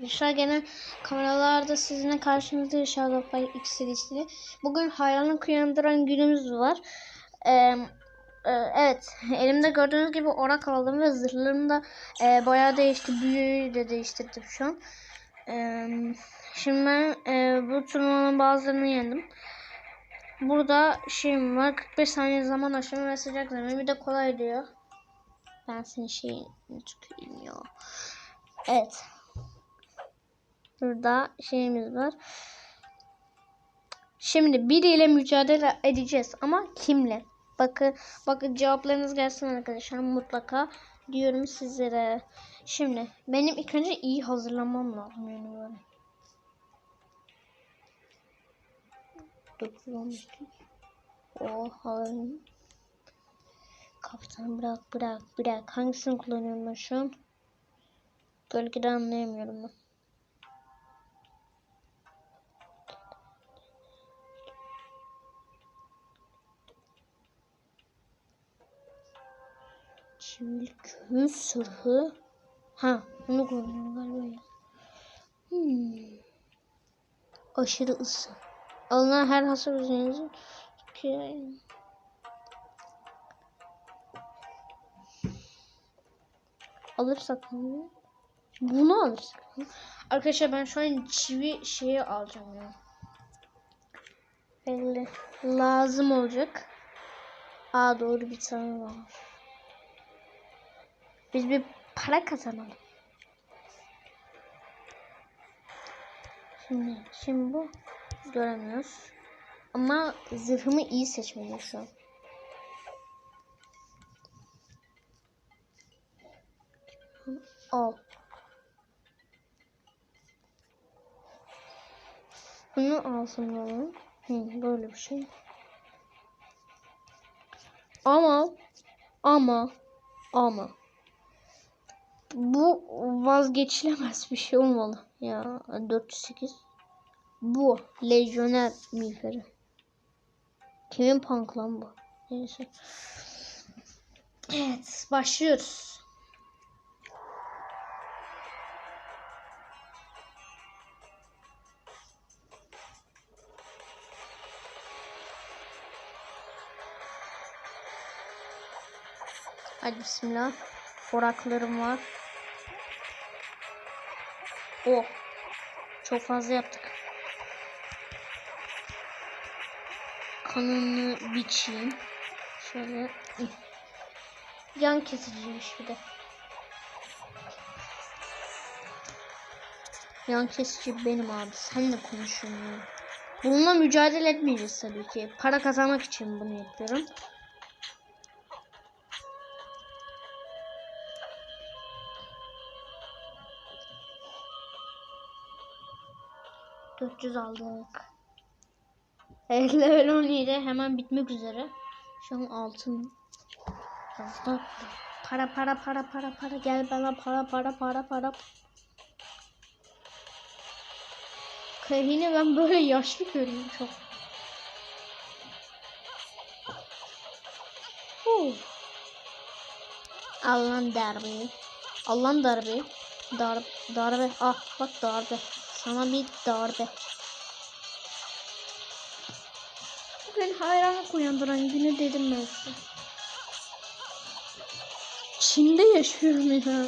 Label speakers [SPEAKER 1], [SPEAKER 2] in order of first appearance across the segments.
[SPEAKER 1] Arkadaşlar gene kameralarda sizinle karşınızda Shadow Fight X serisi. Bugün hayranlık uyandıran günümüz var. Ee, e, evet elimde gördüğünüz gibi orak aldım ve zırhlarım da e, bayağı değişti. Büyüyü de değiştirdim şu an. Ee, şimdi ben e, bu turnuvanın bazılarını yendim. Burada şeyim var 45 saniye zaman aşımı ve sıcak zemin bir de kolay diyor. Ben senin şeyini tüküreyim ya. Evet. Burada şeyimiz var. Şimdi biriyle mücadele edeceğiz ama kimle? Bakın bakın cevaplarınız gelsin arkadaşlar mutlaka diyorum sizlere. Şimdi benim ilk önce iyi hazırlanmam lazım yani böyle. 9 Oha. Kaptan bırak bırak bırak. Hangisini kullanıyorum ben şu an? Gölgede anlayamıyorum ben. Çilkü sırhı. Ha, bunu kullanıyorum galiba ya. Hmm. Aşırı ısı. Alınan her hasar üzerinize alırsak mı? Bunu alırsak mı? Arkadaşlar ben şu an çivi şeyi alacağım ya. Belli. Lazım olacak. Aa doğru bir tane var. Biz bir para kazanalım. Şimdi, şimdi bu göremiyoruz. Ama zırhımı iyi seçmeliyim şu an. Al. Bunu alsın bana. Hı, böyle bir şey. Ama ama ama bu vazgeçilemez bir şey olmalı. Ya 408 bu lejyoner miğferi. Kimin punk lan bu? Neyse. Evet başlıyoruz. Hadi bismillah. Oraklarım var. Oh. Çok fazla yaptık. Kanını biçeyim. Şöyle. Yan kesiciymiş bir de. Yan kesici benim abi. Senle konuşuyorum. Bununla mücadele etmeyeceğiz tabii ki. Para kazanmak için bunu yapıyorum. Dört yüz aldık. Evet level 17 hemen bitmek üzere. Şu an altın. Hızlı. Para para para para para gel bana para para para para. Kahine ben böyle yaşlı görüyorum çok. Allah'ın darbe. Allah'ın darbe. Dar, darbe. Ah bak darbe. Sana bir darbe. Bugün hayranlık uyandıran günü dedim ben size. Çin'de yaşıyorum ya.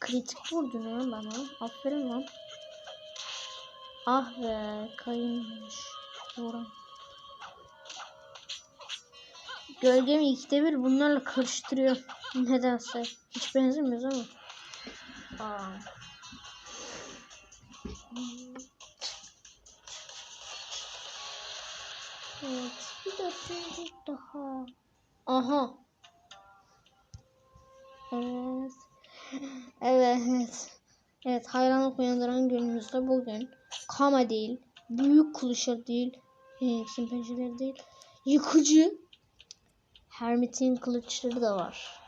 [SPEAKER 1] Kritik vurdun ya bana. Aferin lan. Ah be kayınmış. Vuran. Gölgemi ikide bir bunlarla karıştırıyor. Nedense. Hiç benzemiyoruz ama. Aa. Evet. Bir dakika daha. Aha. Evet. Evet. Evet. Hayranlık uyandıran günümüzde bugün. Kama değil. Büyük kılıçlar değil. Hex'in pençeleri değil. Yıkıcı. Hermit'in kılıçları da var.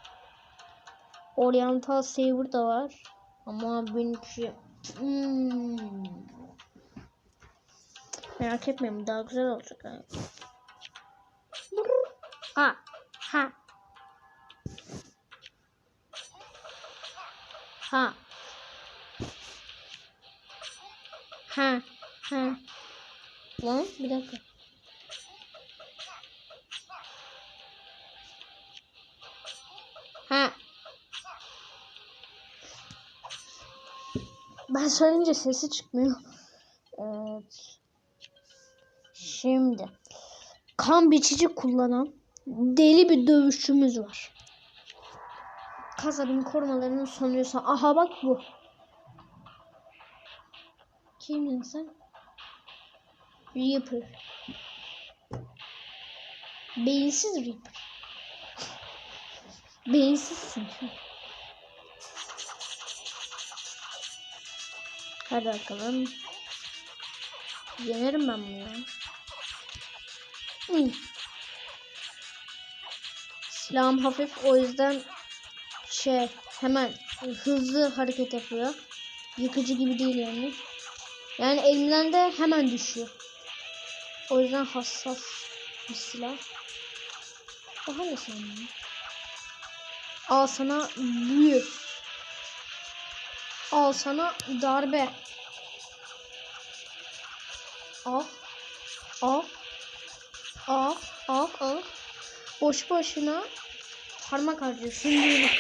[SPEAKER 1] Oriental Saber da var. Ama benimki hmm. merak etmeyin daha güzel olacak. Yani. Ha. Ha. Ha. Ha. Ha. Lan bir dakika. Ben söyleyince sesi çıkmıyor. Evet. Şimdi kan biçici kullanan deli bir dövüşçümüz var. Kasabın korumalarını sanıyorsa aha bak bu. Kimsin sen? Reaper. Beyinsiz Reaper. Beyinsizsin. Hadi bakalım. Yenerim ben bunu. Hı. Silahım hafif o yüzden şey hemen hızlı hareket yapıyor. Yıkıcı gibi değil yani. Yani elimden de hemen düşüyor. O yüzden hassas bir silah. Daha ne sanıyorsun? Al sana büyü. Al sana darbe. Al. Al. Al. Al. Al. Boş boşuna parmak harcıyorsun değil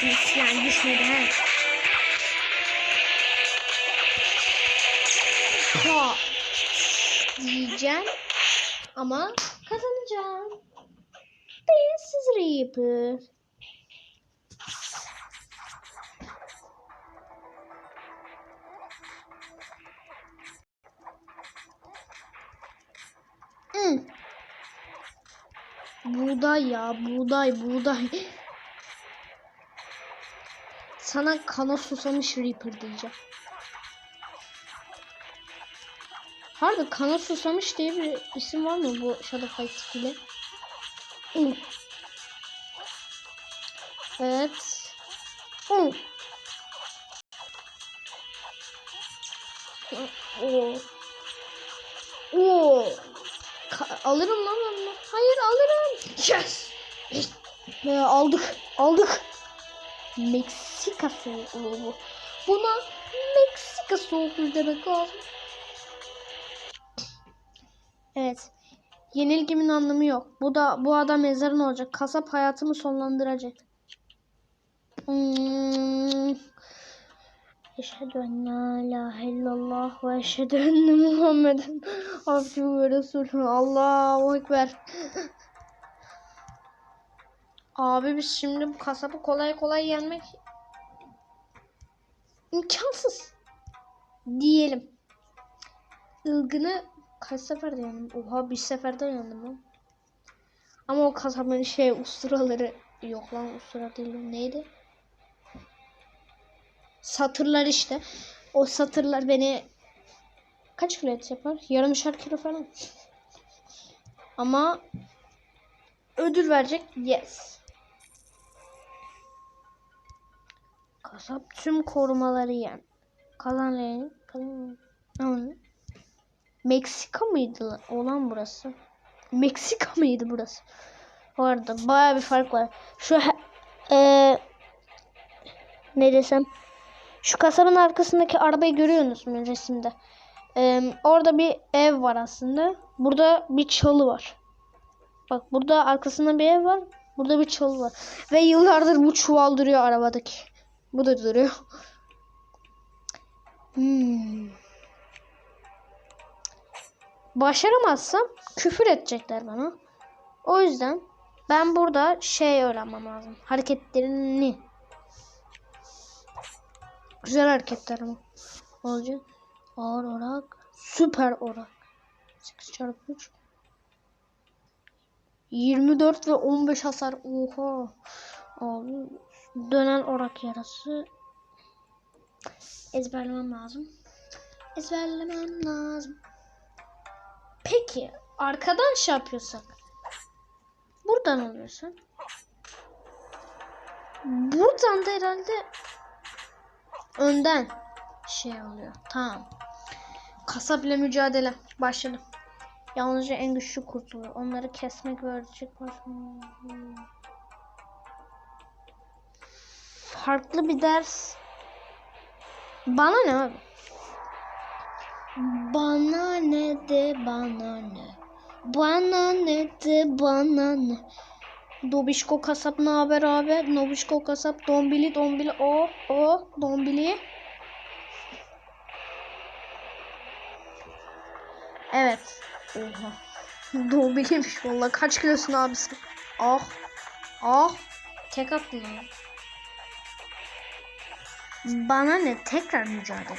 [SPEAKER 1] Şimdi silah düşmedi he. Ha. Diyeceğim. Ama kazanacağım. Beyinsiz Reaper. Buğday ya buğday buğday. Sana kana susamış Reaper diyeceğim. Harbi kana susamış diye bir isim var mı bu Shadow Fight? Hmm. Evet. Oo. Oo. Ka- alırım lan. Hayır alırım. Yes. Ve aldık. Aldık. Meksika soğukluğu bu. Buna Meksika soğukluğu demek lazım. Evet. Yenilgimin anlamı yok. Bu da bu adam mezarın olacak. Kasap hayatımı sonlandıracak. Hmm. Eşhedü en la ilahe illallah ve eşhedü enne Muhammeden abdühü ve resulü. Allahu ekber. Abi biz şimdi bu kasabı kolay kolay yenmek imkansız. Diyelim. Ilgını kaç seferde yendim? Oha bir seferde yendim lan. Ama o kasabın şey usturaları yok lan ustura değil neydi? Satırlar işte. O satırlar beni kaç kilo et yapar? Yarımşar kilo falan. Ama ödül verecek. Yes. Kasap tüm korumaları yen. Kalan reyni. Kalan Ama Meksika mıydı lan? olan burası? Meksika mıydı burası? Bu arada baya bir fark var. Şu eee ne desem şu kasabın arkasındaki arabayı görüyorsunuz mu resimde? Eee, orada bir ev var aslında. Burada bir çalı var. Bak burada arkasında bir ev var. Burada bir çalı var. Ve yıllardır bu çuval duruyor arabadaki. Bu da duruyor. Hmm. Başaramazsam küfür edecekler bana. O yüzden ben burada şey öğrenmem lazım. Hareketlerini. Güzel hareketler ama. Olacak. Ağır orak. Süper orak. 8 çarpı 3. 24 ve 15 hasar. Oha. Abi. Dönen orak yarası. Ezberlemem lazım. Ezberlemem lazım. Peki arkadan şey yapıyorsak. Buradan alıyorsan. Buradan da herhalde önden şey oluyor. Tamam. Kasap ile mücadele başladı. Yalnızca en güçlü kurtulur. Onları kesmek ve öldürecek. Farklı bir ders. Bana ne abi? Bana ne de bana ne. Bana ne de bana ne. Dobişko kasap ne haber abi? Dobişko kasap dombili dombili o o dombili. Evet. Oha. Dombiliymiş valla. Kaç kilosun abisi? Ah. Ah. Tek attın ya. Bana ne? Tekrar mücadele.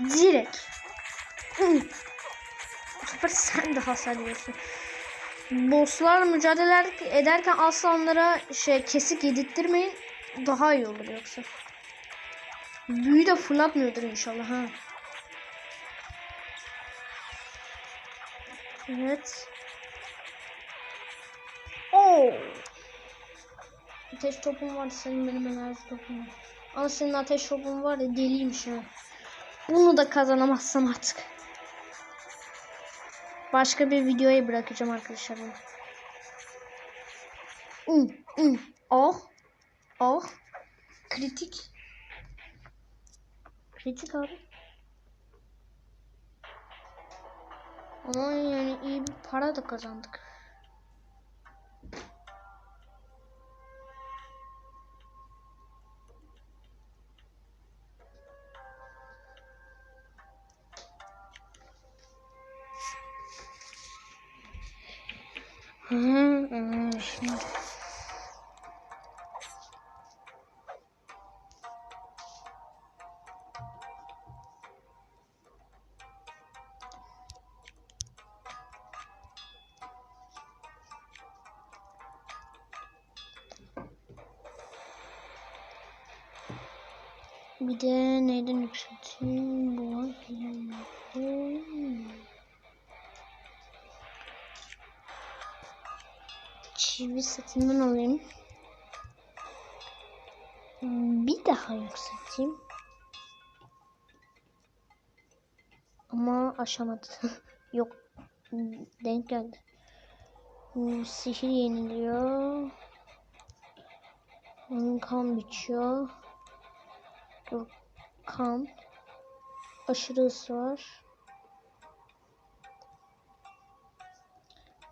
[SPEAKER 1] Direkt. Bu sefer sen de hasar yiyorsun. Bosslarla mücadele ederken asla onlara şey kesik yedirttirmeyin. Daha iyi olur yoksa. Büyü de fırlatmıyordur inşallah ha. Evet. Oo. Ateş topun var senin benim enerji topum var. Ama senin ateş topun var ya deliymiş ha. Bunu da kazanamazsam artık. Başka bir videoya bırakacağım arkadaşlar bunu. Hmm, hmm. Oh. Oh. Kritik. Kritik abi. Ama yani iyi bir para da kazandık. Hı, hı, şimdi. Bir de neyden yükselteyim? Bu var. Hmm. Çivi setinden alayım. Bir daha yükselteyim. Ama aşamadı. Yok. Denk geldi. Sihir yeniliyor. Kan biçiyor. Dur. Kan. Aşırı ısrar.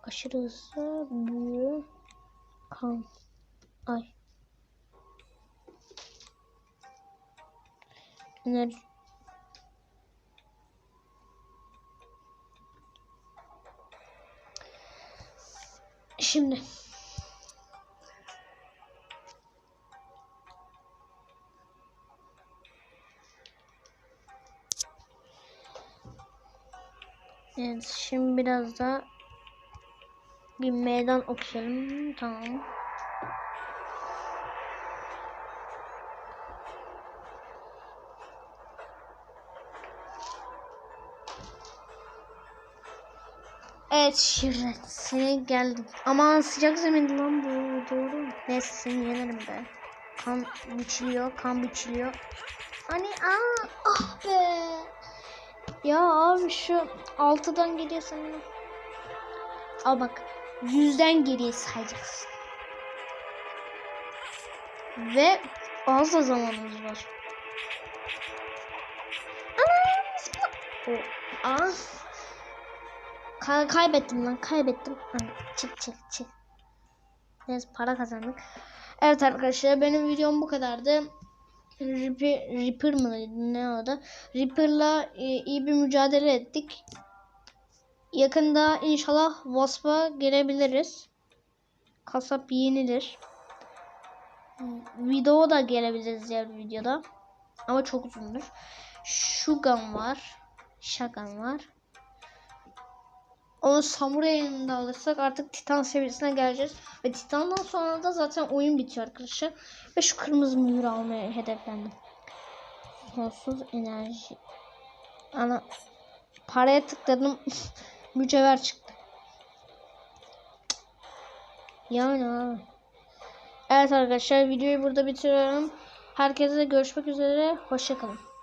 [SPEAKER 1] Aşırı ısrar. Büyü. Kan. Ay. Enerji. Şimdi. Evet şimdi biraz da bir meydan okuyalım. Tamam. Evet Şirret seni geldim. Aman sıcak zemindi lan bu doğru. Neyse seni yenerim be. Kan biçiliyor, kan biçiliyor. Hani aa ah be. Ya abi şu altıdan sanırım. Al bak. Yüzden geriye sayacaksın. Ve az da zamanımız var. Ana! O, aa. Ka kaybettim lan kaybettim. Çık çık çık. Neyse para kazandık. Evet arkadaşlar benim videom bu kadardı. Ripper, Ripper mı ne o da? Ripper'la e, iyi bir mücadele ettik. Yakında inşallah Wasp'a gelebiliriz. Kasap yenilir. Video da gelebiliriz diğer videoda. Ama çok uzundur. Shugan var. Shagan var. Onu Samurai'nin de alırsak artık Titan seviyesine geleceğiz. Ve Titan'dan sonra da zaten oyun bitiyor arkadaşlar. Ve şu kırmızı mühür almaya hedeflendim. Sonsuz enerji. Ana paraya tıkladım. mücevher çıktı. Yani. Evet arkadaşlar videoyu burada bitiriyorum. Herkese görüşmek üzere. Hoşçakalın.